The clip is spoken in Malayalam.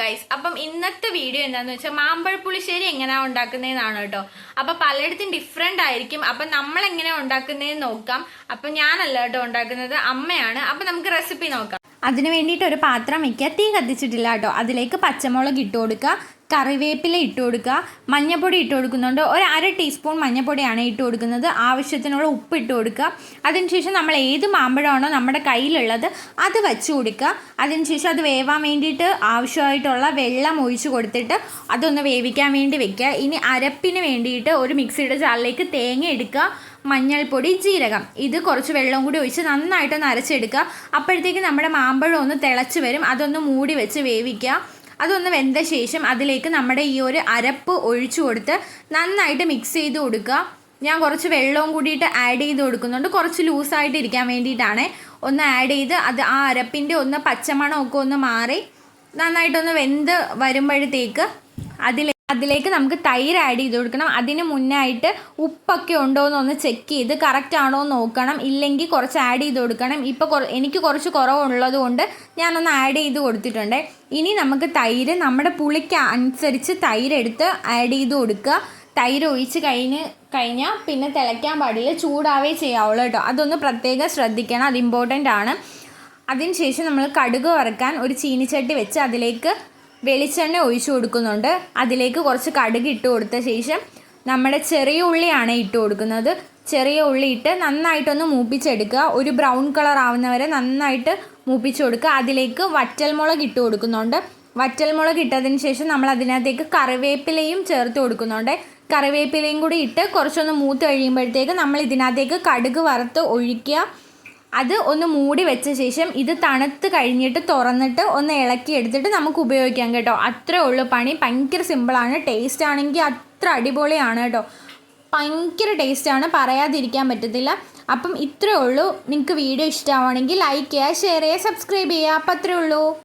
ഗൈസ് അപ്പം ഇന്നത്തെ വീഡിയോ എന്താന്ന് വെച്ചാൽ മാമ്പഴ പുളിശ്ശേരി എങ്ങനെയാണ് ഉണ്ടാക്കുന്നതെന്നാണ് കേട്ടോ. അപ്പൊ പലയിടത്തും ഡിഫറെന്റ് ആയിരിക്കും. അപ്പൊ നമ്മൾ എങ്ങനെയാണ് ഉണ്ടാക്കുന്നതെന്ന് നോക്കാം. അപ്പൊ ഞാനല്ല കേട്ടോ ഉണ്ടാക്കുന്നത് അമ്മയാണ്. അപ്പൊ നമുക്ക് റെസിപ്പി നോക്കാം. അതിന് വേണ്ടിയിട്ട് ഒരു പാത്രം വയ്ക്കുക തീ കത്തിച്ചിട്ടില്ല കേട്ടോ. അതിലേക്ക് പച്ചമുളക് ഇട്ട് കൊടുക്കുക. കറിവേപ്പില ഇട്ട് കൊടുക്കുക. മഞ്ഞൾപ്പൊടി ഇട്ട് കൊടുക്കുന്നുണ്ട്. ഒരു അര ടീസ്പൂൺ മഞ്ഞൾപ്പൊടിയാണ് ഇട്ട് കൊടുക്കുന്നത്. ആവശ്യത്തിനുള്ള ഉപ്പ് ഇട്ട് കൊടുക്കുക. അതിനുശേഷം നമ്മൾ ഏത് മാമ്പഴമാണോ നമ്മുടെ കയ്യിലുള്ളത് അത് വെച്ച് കൊടുക്കുക. അതിനുശേഷം അത് വേവാൻ വേണ്ടിയിട്ട് ആവശ്യമായിട്ടുള്ള വെള്ളം ഒഴിച്ച് കൊടുത്തിട്ട് അതൊന്ന് വേവിക്കാൻ വേണ്ടി വെക്കുക. ഇനി അരപ്പിന് വേണ്ടിയിട്ട് ഒരു മിക്സിയുടെ ജാറിലേക്ക് തേങ്ങ എടുക്കുക. മഞ്ഞൾപ്പൊടി ജീരകം. ഇത് കുറച്ച് വെള്ളം കൂടി ഒഴിച്ച് നന്നായിട്ടൊന്ന് അരച്ചെടുക്കുക. അപ്പോഴത്തേക്ക് നമ്മുടെ മാമ്പഴം ഒന്ന് തിളച്ച് വരും. അതൊന്ന് മൂടി വെച്ച് വേവിക്കുക. അതൊന്ന് വെന്ത ശേഷം അതിലേക്ക് നമ്മുടെ ഈ ഒരു അരപ്പ് ഒഴിച്ചു കൊടുത്ത് നന്നായിട്ട് മിക്സ് ചെയ്ത് കൊടുക്കുക. ഞാൻ കുറച്ച് വെള്ളവും കൂടിയിട്ട് ആഡ് ചെയ്ത് കൊടുക്കുന്നുണ്ട്. കുറച്ച് ലൂസായിട്ട് ഇരിക്കാൻ വേണ്ടിയിട്ടാണ്. ഒന്ന് ആഡ് ചെയ്ത് അത് ആ അരപ്പിന്റെ ഒന്ന് പച്ചമണമൊക്കെ ഒന്ന് മാറി നന്നായിട്ടൊന്ന് വെന്ത് വരുമ്പോഴത്തേക്ക് അതിൽ അതിലേക്ക് നമുക്ക് തൈര് ആഡ് ചെയ്ത് കൊടുക്കണം. അതിന് മുന്നായിട്ട് ഉപ്പൊക്കെ ഉണ്ടോ എന്നൊന്ന് ചെക്ക് ചെയ്ത് കറക്റ്റ് ആണോ എന്ന് നോക്കണം. ഇല്ലെങ്കിൽ കുറച്ച് ആഡ് ചെയ്ത് കൊടുക്കണം. ഇപ്പോൾ എനിക്ക് കുറച്ച് കുറവുള്ളത് കൊണ്ട് ഞാനൊന്ന് ആഡ് ചെയ്ത് കൊടുത്തിട്ടുണ്ട്. ഇനി നമുക്ക് തൈര് നമ്മുടെ പുളിക്ക് അനുസരിച്ച് തൈര് എടുത്ത് ആഡ് ചെയ്ത് കൊടുക്കുക. തൈര് ഒഴിച്ച് കഴിഞ്ഞ് കഴിഞ്ഞാൽ പിന്നെ തിളയ്ക്കാൻ പാടില്ല. ചൂടാവേ ചെയ്യാവുള്ളൂ കേട്ടോ. അതൊന്ന് പ്രത്യേകം ശ്രദ്ധിക്കണം. അത് ഇമ്പോർട്ടന്റ് ആണ്. അതിനുശേഷം നമ്മൾ കടുക് വറുക്കാൻ ഒരു ചീനിച്ചട്ടി വെച്ച് അതിലേക്ക് വെളിച്ചെണ്ണ ഒഴിച്ചു കൊടുക്കുന്നുണ്ട്. അതിലേക്ക് കുറച്ച് കടുക് ഇട്ട് കൊടുത്ത ശേഷം നമ്മുടെ ചെറിയ ഉള്ളിയാണ് ഇട്ട് കൊടുക്കുന്നത്. ചെറിയ ഉള്ളി ഇട്ട് നന്നായിട്ടൊന്ന് മൂപ്പിച്ചെടുക്കുക. ഒരു ബ്രൗൺ കളർ ആവുന്നവരെ നന്നായിട്ട് മൂപ്പിച്ചു കൊടുക്കുക. അതിലേക്ക് വറ്റൽമുളക് ഇട്ട് കൊടുക്കുന്നുണ്ട്. വറ്റൽമുളക് ഇട്ടതിന് ശേഷം നമ്മൾ അതിനകത്തേക്ക് കറിവേപ്പിലയും ചേർത്ത് കൊടുക്കുന്നുണ്ട്. കറിവേപ്പിലയും കൂടി ഇട്ട് കുറച്ചൊന്ന് മൂത്ത് കഴിയുമ്പോഴത്തേക്ക് നമ്മൾ ഇതിനകത്തേക്ക് കടുക് വറുത്ത് ഒഴിക്കുക. അത് ഒന്ന് മൂടി വെച്ച ശേഷം ഇത് തണുത്ത് കഴിഞ്ഞിട്ട് തുറന്നിട്ട് ഒന്ന് ഇളക്കി എടുത്തിട്ട് നമുക്ക് ഉപയോഗിക്കാം കേട്ടോ. അത്രേ ഉള്ളൂ പണി. ഭയങ്കര സിമ്പിളാണ് ടേസ്റ്റ് ആണെങ്കിൽ അത്ര അടിപൊളിയാണ് കേട്ടോ. ഭയങ്കര ടേസ്റ്റാണ് പറയാതിരിക്കാൻ പറ്റത്തില്ല. അപ്പം ഇത്രേ ഉള്ളൂ. നിങ്ങൾക്ക് വീഡിയോ ഇഷ്ടമാണെങ്കിൽ ലൈക്ക് ചെയ്യുക ഷെയർ ചെയ്യുക സബ്സ്ക്രൈബ് ചെയ്യുക. അപ്പം അത്രേ ഉള്ളൂ.